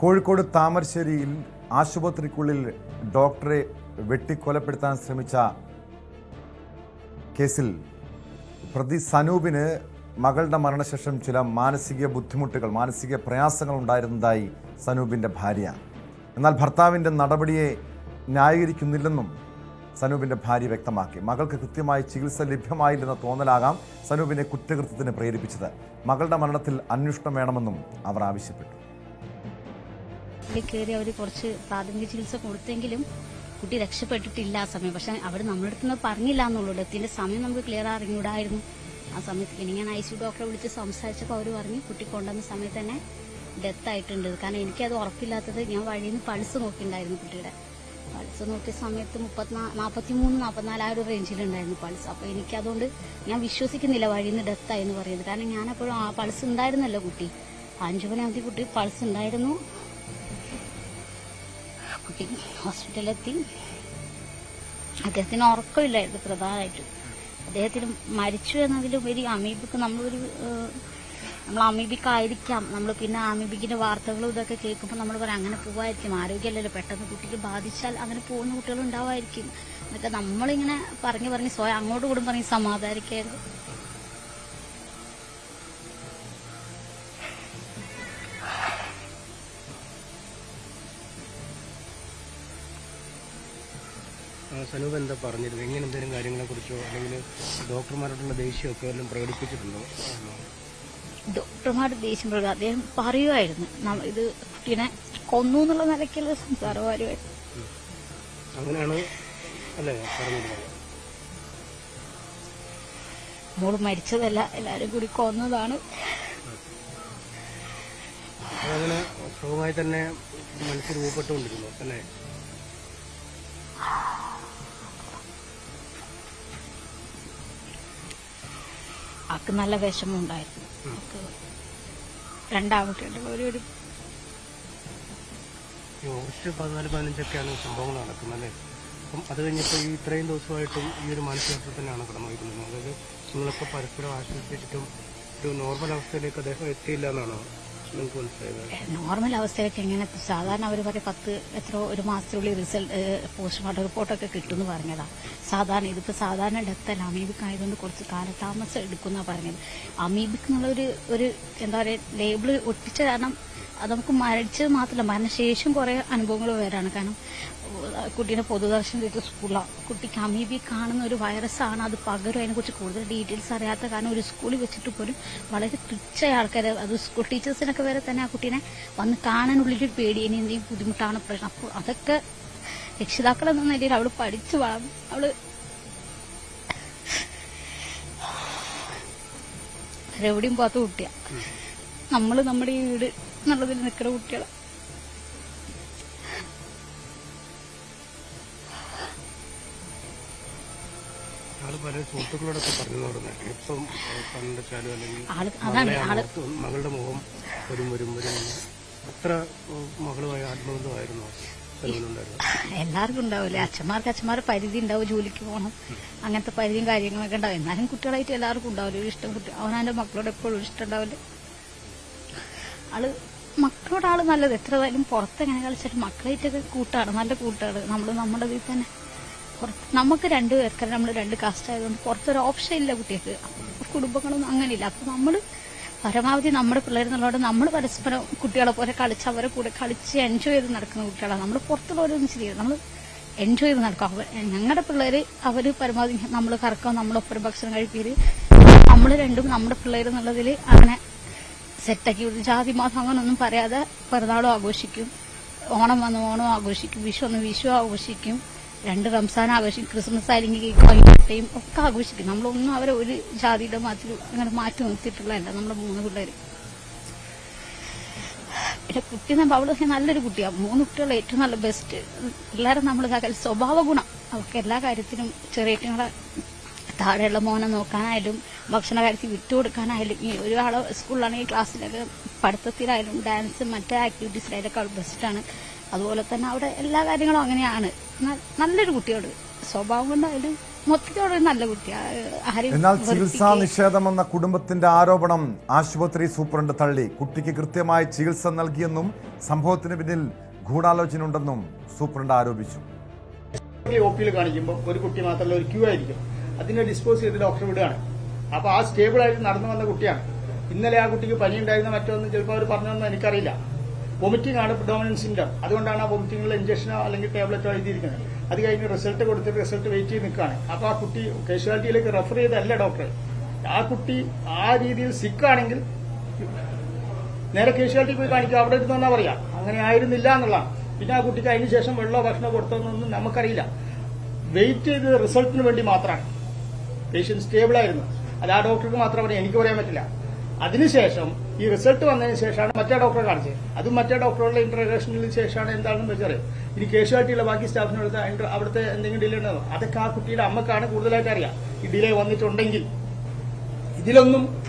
കോഴിക്കോട് താമരശ്ശേരിയിൽ ആശുപത്രിക്കുള്ളിൽ ഡോക്ടറെ വെട്ടിക്കൊലപ്പെടുത്താൻ ശ്രമിച്ച കേസിൽ പ്രതി സനൂപിന് മകളുടെ മരണശേഷം ചില മാനസിക ബുദ്ധിമുട്ടുകൾ മാനസിക പ്രയാസങ്ങൾ ഉണ്ടായിരുന്നതായി സനൂപിന്റെ ഭാര്യ. എന്നാൽ ഭർത്താവിന്റെ നടപടിയെ ന്യായീകരിക്കുന്നില്ലെന്നും സനൂപിന്റെ ഭാര്യ വ്യക്തമാക്കി. മകൾക്ക് കൃത്യമായി ചികിത്സ ലഭ്യമായില്ലെന്ന തോന്നലാകാം സനൂപിനെ കുറ്റകൃത്യത്തിന് പ്രേരിപ്പിച്ചത്. മകളുടെ മരണത്തിൽ അന്വേഷണം വേണമെന്നും അവർ ആവശ്യപ്പെട്ടു. കയറി അവർ കുറച്ച് പ്രാഥമിക ചികിത്സ കൊടുത്തെങ്കിലും കുട്ടി രക്ഷപ്പെട്ടിട്ടില്ല ആ സമയം. പക്ഷെ അവർ നമ്മുടെ അടുത്ത് നിന്ന് പറഞ്ഞില്ല എന്നുള്ളൂ. ഡെത്തിന്റെ സമയം നമുക്ക് ക്ലിയർ അറിഞ്ഞൂടായിരുന്നു. ആ സമയത്ത് പിന്നെ ഞാൻ ഐ സി ഡോക്ടറെ വിളിച്ച് സംസാരിച്ചപ്പോൾ അവർ പറഞ്ഞു കുട്ടി കൊണ്ടുവന്ന സമയത്ത് തന്നെ ഡെത്ത് ആയിട്ടുണ്ട്. കാരണം എനിക്കത് ഉറപ്പില്ലാത്തത് ഞാൻ വഴിയിൽ നിന്ന് പൾസ് നോക്കിയിട്ടുണ്ടായിരുന്നു കുട്ടിയുടെ. പൾസ് നോക്കിയ സമയത്ത് മുപ്പത്തിനാ നാൽപ്പത്തി മൂന്ന് നാൽപ്പത്തിനാല് ആ ഒരു റേഞ്ചിലുണ്ടായിരുന്നു പൾസ്. അപ്പോൾ എനിക്കതുകൊണ്ട് ഞാൻ വിശ്വസിക്കുന്നില്ല വഴിയിൽ നിന്ന് ഡെത്തായി എന്ന് പറയുന്നത്. കാരണം ഞാനപ്പോഴും ആ പൾസ് ഉണ്ടായിരുന്നല്ലോ കുട്ടി. അഞ്ചു മണിയാകുമ്പോൾ കുട്ടി പൾസ് ഉണ്ടായിരുന്നു. കുട്ടി ഹോസ്പിറ്റലിലെത്തി. അദ്ദേഹത്തിന് ഉറക്കമില്ലായിരുന്നു പ്രധാനമായിട്ട്. അദ്ദേഹത്തിന് മരിച്ചു എന്നതിലുപരി അമീബിക്ക് നമ്മളൊരു നമ്മൾ അമീബിക്കായിരിക്കാം. നമ്മൾ പിന്നെ അമീബിക്കിന്റെ വാർത്തകളും ഇതൊക്കെ കേൾക്കുമ്പോൾ നമ്മൾ പറയാം അങ്ങനെ പോവായിരിക്കും. ആരോഗ്യമല്ലല്ലോ. പെട്ടെന്ന് കുട്ടിക്ക് ബാധിച്ചാൽ അങ്ങനെ പോകുന്ന കുട്ടികൾ ഉണ്ടാവായിരിക്കും എന്നൊക്കെ നമ്മളിങ്ങനെ പറഞ്ഞു പറഞ്ഞ് സ്വയം അങ്ങോട്ട് കൂടും പറഞ്ഞ് സമാധാനിക്കായിരുന്നു സനൂപ് എന്താ പറഞ്ഞിരുന്നത്? എങ്ങനെ എന്തെങ്കിലും കാര്യങ്ങളെ കുറിച്ചോ അല്ലെങ്കിൽ ഡോക്ടർമാരോടുള്ള ദേഷ്യമൊക്കെ എല്ലാം പ്രകടിപ്പിച്ചിട്ടുണ്ടോ? ഡോക്ടർമാരുടെ ദേഷ്യം പ്രകടനം അദ്ദേഹം പറയുമായിരുന്നു ഇത് കുട്ടീനെ കൊന്നു എന്നുള്ള നിലയ്ക്കുള്ള സംസാരമായിരുന്നു അങ്ങനെയാണ്? അല്ലേ പറഞ്ഞിരുന്നത്. മോൾ മരിച്ചതല്ല എല്ലാരും കൂടി കൊന്നതാണ്. അങ്ങനെ സുഖമായി തന്നെ മനസ്സിൽ രൂപപ്പെട്ടുകൊണ്ടിരുന്നു അല്ലേ? ആൾക്ക് നല്ല വിഷമം ഉണ്ടായിരുന്നു രണ്ടാമത്തെ ഒരു ഓഗസ്റ്റ് പതിനാല് പതിനഞ്ചൊക്കെയാണ് ഈ സംഭവങ്ങൾ നടക്കുന്നത് അപ്പം അത് കഴിഞ്ഞപ്പോൾ ഈ ഇത്രയും ദിവസമായിട്ടും ഈ ഒരു മാനസികാവസ്ഥ തന്നെയാണ് അതായത് നിങ്ങളൊക്കെ പരസ്പരം ആശ്വസിപ്പിച്ചിട്ടും ഒരു നോർമൽ അവസ്ഥയിലേക്ക് അദ്ദേഹം എത്തിയില്ല എന്നാണോ? നോർമൽ അവസ്ഥയൊക്കെ എങ്ങനെ? സാധാരണ അവർ പറയും പത്ത് എത്ര ഒരു മാസത്തിനുള്ളിൽ റിസൾട്ട് പോസ്റ്റ്മോർട്ടം റിപ്പോർട്ടൊക്കെ കിട്ടുമെന്ന് പറഞ്ഞതാ. സാധാരണ ഇതിപ്പോ സാധാരണ ഡെത്ത് അല്ല അമീബിക് ആയതുകൊണ്ട് കുറച്ച് കാലതാമസം എടുക്കുന്ന പറഞ്ഞത്. അമീബിക് എന്നുള്ള ഒരു ഒരു എന്താ പറയുക ലേബിൾ ഒട്ടിച്ച കാരണം അത് നമുക്ക് മരിച്ചത് മാത്രമല്ല മരണശേഷം കുറെ അനുഭവങ്ങൾ വരാണ്. കാരണം കുട്ടീനെ പൊതുദർശനം പൊതുദർശനത്തിൽ സ്കൂളാണ് കുട്ടിക്ക് അമീബി കാണുന്ന ഒരു വൈറസാണ് അത് പകരും അതിനെക്കുറിച്ച് കൂടുതൽ ഡീറ്റെയിൽസ് അറിയാത്ത കാരണം ഒരു സ്കൂളിൽ വെച്ചിട്ട് പോലും വളരെ തുച്ഛ ആൾക്കാർ അത് സ്കൂൾ ടീച്ചേഴ്സിനൊക്കെ വരെ തന്നെ ആ കുട്ടീനെ വന്ന് കാണാനുള്ളിലൊരു പേടി ഇനി എന്തെങ്കിലും ബുദ്ധിമുട്ടാണ് പ്രശ്നം. അപ്പോൾ അതൊക്കെ രക്ഷിതാക്കൾ എന്ന നിലയിൽ അവൾ പഠിച്ചു വളർന്നു അവൾ എവിടെയും പോകാത്ത കുട്ടിയാ. നമ്മൾ നമ്മുടെ ഈ വീട് എന്നുള്ളതിൽ നിൽക്കുന്ന കുട്ടികളാ. ആൾ പല സുഹൃത്തുക്കളോടൊക്കെ പറഞ്ഞു നടന്നത് എപ്പം കണ്ടെച്ചാലും അല്ലെങ്കിൽ മകളുടെ മുഖം വരും വരും വരും. അത്ര മകളുമായി ആത്മബന്ധമായിരുന്നു എല്ലാവർക്കും ഉണ്ടാവില്ലേ? അച്ഛന്മാർക്ക് അച്ഛന്മാരെ പരിധി ഉണ്ടാവും ജോലിക്ക് പോകണം അങ്ങനത്തെ പരിധിയും കാര്യങ്ങളൊക്കെ ഉണ്ടാവും. എന്നാലും കുട്ടികളായിട്ട് എല്ലാവർക്കും ഉണ്ടാവില്ല? ഒരു ഇഷ്ടം കുട്ടി അവനാന്റെ മക്കളോട് എപ്പോഴും ഇഷ്ടം ഉണ്ടാവില്ല? ആൾ മക്കളോട് ആൾ നല്ലത്. എത്ര ആയാലും പുറത്തെങ്ങനെ കളിച്ചിട്ട് മക്കളായിട്ടൊക്കെ കൂട്ടാണ് നല്ല കൂട്ടാണ്. നമ്മൾ നമ്മുടെ ഇതിൽ തന്നെ നമുക്ക് രണ്ട് പേർക്ക് നമ്മൾ രണ്ട് കാസ്റ്റ് ആയതുകൊണ്ട് പുറത്തൊരു ഓപ്ഷൻ ഇല്ല കുട്ടികൾക്ക്. കുടുംബങ്ങളൊന്നും അങ്ങനെയില്ല. അപ്പൊ നമ്മൾ പരമാവധി നമ്മുടെ പിള്ളേർ എന്നുള്ളത് നമ്മൾ പരസ്പരം കുട്ടികളെ പോലെ കളിച്ച് അവരെ കൂടെ കളിച്ച് എൻജോയ് ചെയ്ത് നടക്കുന്ന കുട്ടികളാണ്. നമ്മൾ പുറത്തുള്ളവരൊന്നും ചെയ്യില്ല നമ്മൾ എൻജോയ് ചെയ്ത് നടക്കും. അവർ ഞങ്ങളുടെ പിള്ളേര് അവർ പരമാവധി നമ്മൾ കറക്കം നമ്മളൊപ്പം ഭക്ഷണം കഴിക്കരുത് നമ്മൾ രണ്ടും നമ്മുടെ പിള്ളേർ എന്നുള്ളതിൽ അങ്ങനെ സെറ്റാക്കി വിടും. ജാതി മാസം അങ്ങനൊന്നും പറയാതെ പിറന്നാളും ആഘോഷിക്കും. ഓണം വന്ന് ഓണം ആഘോഷിക്കും. വിഷു വന്ന് വിഷു ആഘോഷിക്കും. രണ്ട് റംസാൻ ആഘോഷിക്കും ക്രിസ്മസ് അല്ലെങ്കിൽ വാങ്ങിയും ഒക്കെ ആഘോഷിക്കും. നമ്മളൊന്നും അവരെ ഒരു ജാതിയുടെ മാറ്റി അങ്ങനെ മാറ്റി നിർത്തിയിട്ടുള്ളതല്ല നമ്മുടെ മൂന്ന് പിള്ളേര്? പിന്നെ കുട്ടി പറയുമ്പോൾ അവൾ നല്ലൊരു കുട്ടിയാണ് മൂന്ന് കുട്ടികൾ ഏറ്റവും നല്ല ബെസ്റ്റ് പിള്ളേരെ നമ്മൾ ഇതാക്കാൻ സ്വഭാവ ഗുണം. അവർക്ക് എല്ലാ കാര്യത്തിനും ചെറിയ താഴെയുള്ള മോനെ നോക്കാനായാലും ഭക്ഷണ കാര്യത്തിൽ വിട്ടുകൊടുക്കാനായാലും ഈ ഒരാളെ സ്കൂളിലാണെങ്കിൽ ക്ലാസ്സിലൊക്കെ പഠിത്തത്തിലായാലും ഡാൻസ് മറ്റേ ആക്ടിവിറ്റീസിലായാലൊക്കെ അവൾ ബെസ്റ്റാണ് അതുപോലെ തന്നെ അവിടെ എല്ലാ കാര്യങ്ങളും അങ്ങനെയാണ്. നല്ലൊരു കുട്ടിയോട് സ്വഭാവം കൊണ്ടായാലും മൊത്തത്തോടെ നല്ല കുട്ടിയാണ് എന്നാൽ ചികിത്സാ നിഷേധമെന്ന കുടുംബത്തിന്റെ ആരോപണം ആശുപത്രി സൂപ്രണ്ട് തള്ളി. കുട്ടിക്ക് കൃത്യമായി ചികിത്സ നൽകിയെന്നും സംഭവത്തിന് പിന്നിൽ ഗൂഢാലോചന ഉണ്ടെന്നും സൂപ്രണ്ട് ആരോപിച്ചു. ഒ പിയിൽ കാണിക്കുമ്പോൾ ഒരു കുട്ടി മാത്രമല്ല ഒരു ക്യൂ ആയിരിക്കും. അതിനെ ഡിസ്പോസ് ചെയ്ത് ഡോക്ടർ വിടുകയാണ്. അപ്പൊ ആ സ്റ്റേബിൾ ആയിട്ട് നടന്നു വന്ന കുട്ടിയാണ്. ഇന്നലെ ആ കുട്ടിക്ക് പനി ഉണ്ടായിരുന്ന മറ്റൊന്നും ചിലപ്പോൾ അവർ പറഞ്ഞൊന്നും എനിക്കറിയില്ല. വൊമിറ്റിംഗ് ആണ് സിംറ്റം അതുകൊണ്ടാണ് ആ വൊമിറ്റിംഗിൽ ഇഞ്ചക്ഷനോ അല്ലെങ്കിൽ ടാബ്ലറ്റോ എഴുതിയിരിക്കുന്നത്. അത് കഴിഞ്ഞ് റിസൾട്ട് കൊടുത്തിട്ട് റിസൾട്ട് വെയിറ്റ് ചെയ്ത് നിൽക്കുകയാണ് അപ്പൊ ആ കുട്ടി കാഷ്വാലിറ്റിയിലേക്ക് റെഫർ ചെയ്തല്ല ഡോക്ടർ ആ കുട്ടി ആ രീതിയിൽ സിക്കാണെങ്കിൽ നേരെ കേശുവാലിറ്റി പോയി കാണിക്കുക അവിടെ ഇരുന്നാ പറയാം അങ്ങനെ ആയിരുന്നില്ല എന്നുള്ളതാണ്. പിന്നെ ആ കുട്ടിക്ക് അതിന് ശേഷം വെള്ളമോ ഭക്ഷണമോ കൊടുത്തതെന്നൊന്നും നമുക്കറിയില്ല. വെയിറ്റ് ചെയ്ത് റിസൾട്ടിന് വേണ്ടി മാത്രമാണ്. പേഷ്യന്റ് സ്റ്റേബിൾ ആയിരുന്നു. അത് ആ ഡോക്ടർക്ക് മാത്രം പറയാം. എനിക്ക് പറയാൻ പറ്റില്ല. അതിനുശേഷം ഈ റിസൾട്ട് വന്നതിന് ശേഷമാണ് മറ്റേ ഡോക്ടറെ കാണിച്ചത്. അതും മറ്റേ ഡോക്ടറുടെ ഇന്റർഗേഷനിൽ ശേഷമാണ് എന്താണെന്ന് വെച്ചറിയാം? ഇനി കേശുവാലിറ്റിയുള്ള ബാക്കി സ്റ്റാഫിനടുത്ത് അതിന്റെ- അവിടുത്തെ എന്തെങ്കിലും ഡിലേ ഉണ്ടോ? അതൊക്കെ ആ കുട്ടിയുടെ അമ്മക്കാണ് കൂടുതലായിട്ട് അറിയാം. ഈ ഡിലേ വന്നിട്ടുണ്ടെങ്കിൽ. ഇതിലൊന്നും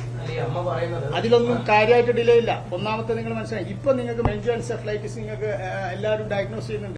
അതിലൊന്നും കാര്യമായിട്ട് ഡിലേ ഇല്ല. ഒന്നാമത്തെ നിങ്ങൾ മനസ്സിലായി. ഇപ്പൊ നിങ്ങൾക്ക് മെൻജു എൻസെഫ്ലൈറ്റിസ് നിങ്ങൾക്ക് എല്ലാവരും ഡയഗ്നോസ് ചെയ്യുന്നുണ്ട്.